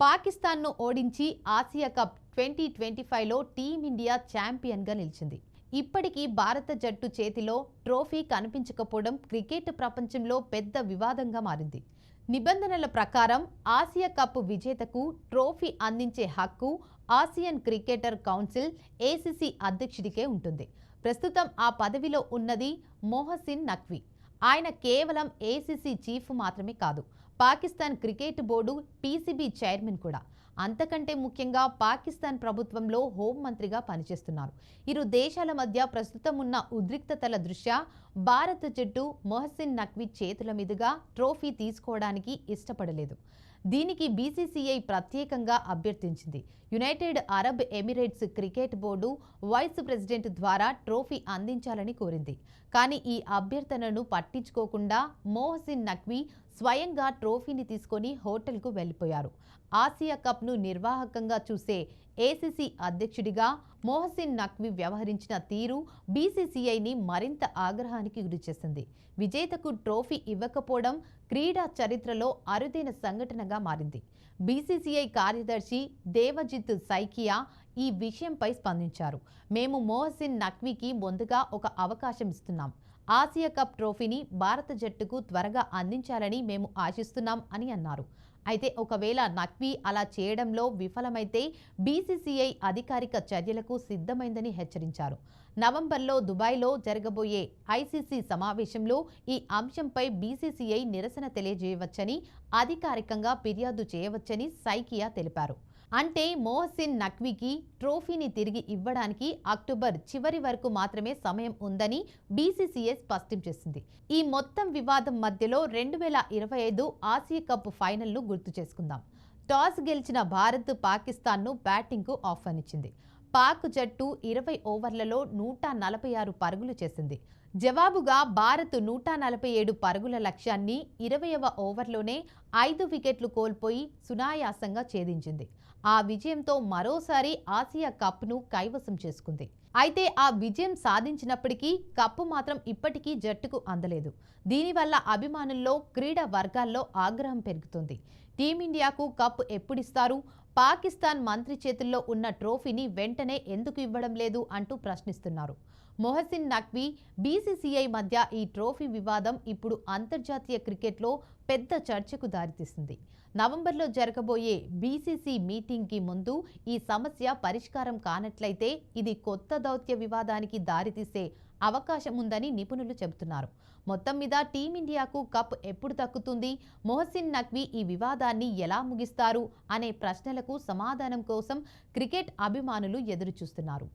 పాకిస్తాన్ను ఓడించి Asia cup twenty twenty ఫైవ్లో team India ఛాంపియన్గా నిలిచింది. ఇప్పటికీ భారత జట్టు చేతిలో ట్రోఫీ కనిపించకపోవడం క్రికెట్ ప్రపంచంలో పెద్ద వివాదంగా మారింది. నిబంధనల ప్రకారం ఆసియా కప్ విజేతకు ట్రోఫీ అందించే హక్కు ఆసియన్ క్రికెటర్ కౌన్సిల్ ఏసీసీ అధ్యక్షుడికే ఉంటుంది. ప్రస్తుతం ఆ పదవిలో ఉన్నది మొహసిన్ నఖ్వీ ఆయన కేవలం ఏసీసీ చీఫ్ మాత్రమే కాదు Pakistan cricket board PCB chairman కూడా. అంతకంటే ముఖ్యంగా పాకిస్తాన్ ప్రభుత్వంలో హోంమంత్రిగా పనిచేస్తున్నారు. ఇరు దేశాల మధ్య ప్రస్తుతం ఉన్న ఉద్రిక్తతల దృష్ట్యా భారత జట్టు మొహసిన్ నఖ్వీ చేతుల మీదుగా ట్రోఫీ తీసుకోవడానికి ఇష్టపడలేదు. దీనికి బీసీసీఐ ప్రత్యేకంగా అభ్యర్థించింది. United Arab Emirates cricket board vice president ద్వారా ట్రోఫీ అందించాలని కోరింది. కానీ ఈ అభ్యర్థనను పట్టించుకోకుండా మోహసిన్ నక్వీ స్వయంగా ట్రోఫీని తీసుకొని హోటల్కు వెళ్ళిపోయారు. ఆసియా కప్ను నిర్వాహకంగా చూసే ఏసీసీ అధ్యక్షుడిగా మోహసిన్ నఖ్వీ వ్యవహరించిన తీరు బీసీసీఐని మరింత ఆగ్రహానికి గురిచేసింది. విజేతకు ట్రోఫీ ఇవ్వకపోవడం క్రీడా చరిత్రలో అరుదైన సంఘటనగా మారింది. బీసీసీఐ కార్యదర్శి దేవజిత్ సైకియా ఈ విషయంపై స్పందించారు. మేము మోహసిన్ నఖ్వీకి ముందుగా ఒక అవకాశం ఇస్తున్నాం. ఆసియా కప్ ట్రోఫీని భారత జట్టుకు త్వరగా అందించాలని మేము ఆశిస్తున్నాం అని అన్నారు. అయితే ఒకవేళ నఖ్వీ అలా చేయడంలో విఫలమైతే బీసీసీఐ అధికారిక చర్యలకు సిద్ధమైందని హెచ్చరించారు. నవంబర్లో దుబాయ్లో జరగబోయే ఐసీసీ సమావేశంలో ఈ అంశంపై బీసీసీఐ నిరసన తెలియజేయవచ్చని అధికారికంగా ఫిర్యాదు చేయవచ్చని సైకియా తెలిపారు. అంటే మోహసిన్ నఖ్వీకి ట్రోఫీని తిరిగి ఇవ్వడానికి అక్టోబర్ చివరి వరకు మాత్రమే సమయం ఉందని బీసీసీఐ స్పష్టం చేసింది. ఈ మొత్తం వివాదం మధ్యలో రెండు వేల ఇరవై ఐదు ఆసియా కప్ ఫైనల్ను గుర్తు చేసుకుందాం. టాస్ గెలిచిన భారత్ పాకిస్తాన్ను బ్యాటింగ్కు ఆహ్వానించింది. పాక్ జట్టు ఇరవై ఓవర్లలో నూట నలభై ఆరు పరుగులు చేసింది. జవాబుగా భారత్ నూట నలభై ఏడు పరుగుల లక్ష్యాన్ని ఇరవయవ ఓవర్లోనే ఐదు వికెట్లు కోల్పోయి సునాయాసంగా ఛేదించింది. ఆ విజయంతో మరోసారి ఆసియా కప్ను కైవసం చేసుకుంది. అయితే ఆ విజయం సాధించినప్పటికీ కప్పు మాత్రం ఇప్పటికీ జట్టుకు అందలేదు. దీనివల్ల అభిమానుల్లో క్రీడా వర్గాల్లో ఆగ్రహం పెరుగుతుంది. టీమిండియాకు కప్ ఎప్పుడిస్తారు? పాకిస్తాన్ మంత్రి చేతుల్లో ఉన్న ట్రోఫీని వెంటనే ఎందుకు ఇవ్వడం లేదు అంటూ ప్రశ్నిస్తున్నారు. మొహసిన్ నక్వీ బీసీసీఐ మధ్య ఈ ట్రోఫీ వివాదం ఇప్పుడు అంతర్జాతీయ క్రికెట్లో పెద్ద చర్చకు దారితీస్తుంది నవంబర్లో జరగబోయే బీసీసీ మీటింగ్కి ముందు ఈ సమస్య పరిష్కారం కానట్లయితే ఇది కొత్త దౌత్య వివాదానికి దారితీసే అవకాశం ఉందని నిపుణులు చెబుతున్నారు. మొత్తం మీద టీమిండియాకు కప్ ఎప్పుడు దక్కుతుంది? మొహసిన్ నక్వీ ఈ వివాదాన్ని ఎలా ముగిస్తారు? అనే ప్రశ్నలకు సమాధానం కోసం క్రికెట్ అభిమానులు ఎదురుచూస్తున్నారు.